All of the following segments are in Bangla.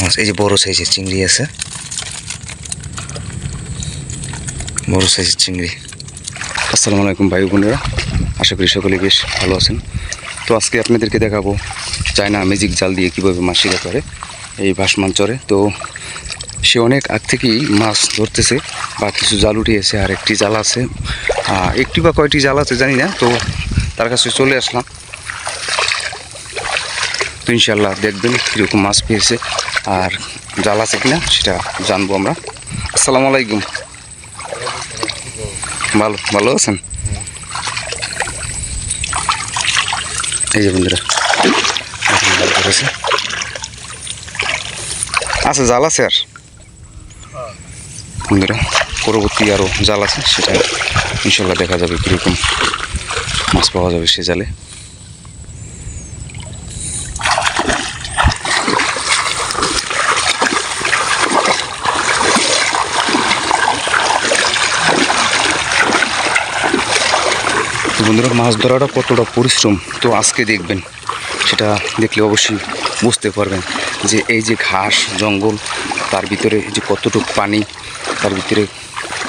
মাছ এই যে বড় সাইজের চিংড়ি আছে। বড় সাইজের চিংড়ি। আসসালামু আলাইকুম ভাই বোনেরা, আশা করি সকলে বেশ ভালো আছেন। তো আজকে আপনাদেরকে দেখাবো চায়না ম্যাজিক জাল দিয়ে কীভাবে মাছ শিকার করে, এই ভাসমান চরে। তো সে অনেক আগ থেকেই মাছ ধরতেছে বা কিছু জাল উঠিয়েছে আর একটি জাল আছে। একটি বা কয়টি জাল আছে জানি না, তো তার কাছে চলে আসলাম। তো ইনশাল্লাহ দেখবেন কীরকম মাছ পেয়েছে আর জাল আছে কিনা সেটা জানব আমরা। আসসালামু আলাইকুম। ভালো ভালো আছেন? এই যে বন্ধুরা ধরেছে আচ্ছা জাল আছে আর? বন্ধুরা, পরবর্তী আরও জাল আছে, সেটা ইনশাল্লাহ দেখা যাবে কীরকম মাছ পাওয়া যাবে সে জালে। বন্ধুরা, মাছ ধরাটা কতটা পরিশ্রম? তো আজকে দেখবেন, সেটা দেখলে অবশ্যই বুঝতে পারবেন যে এই যে ঘাস, জঙ্গল, তার ভিতরে যে কতটুকু পানি, তার ভিতরে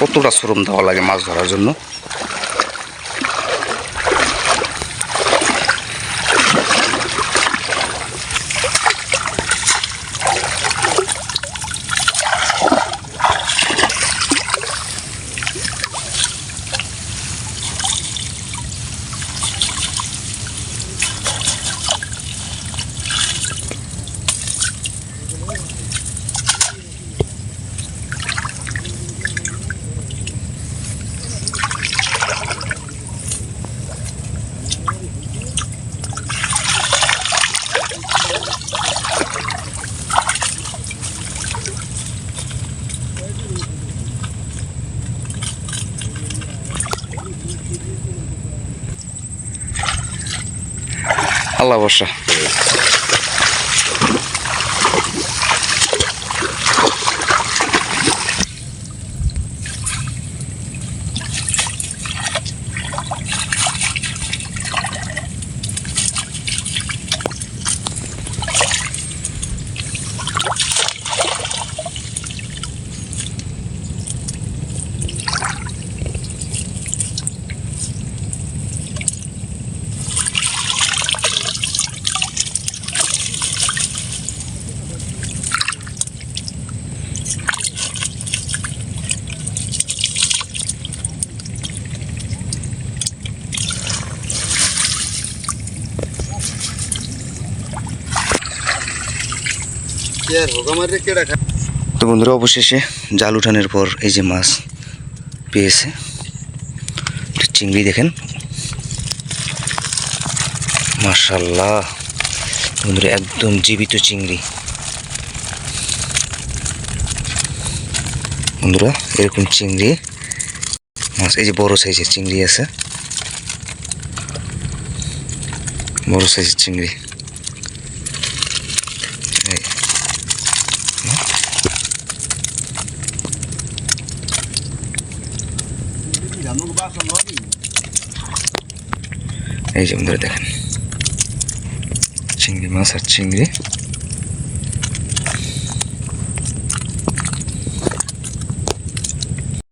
কতটা শ্রম দেওয়া লাগে মাছ ধরার জন্য। আল্লাহ বর্ষা তো বন্ধুরা, অবশেষে জাল উঠানোর পর এই যে মাছ পেয়েছে চিংড়ি দেখেন। মাশাল্লাহ বন্ধুরা, একদম জীবিত চিংড়ি। বন্ধুরা, এরকম চিংড়ি, মাছ, এই যে বড় সাইজের চিংড়ি আছে। বড় সাইজের চিংড়ি। এই যে বন্ধুরা দেখেন চিংড়ি মাছ আর চিংড়ি।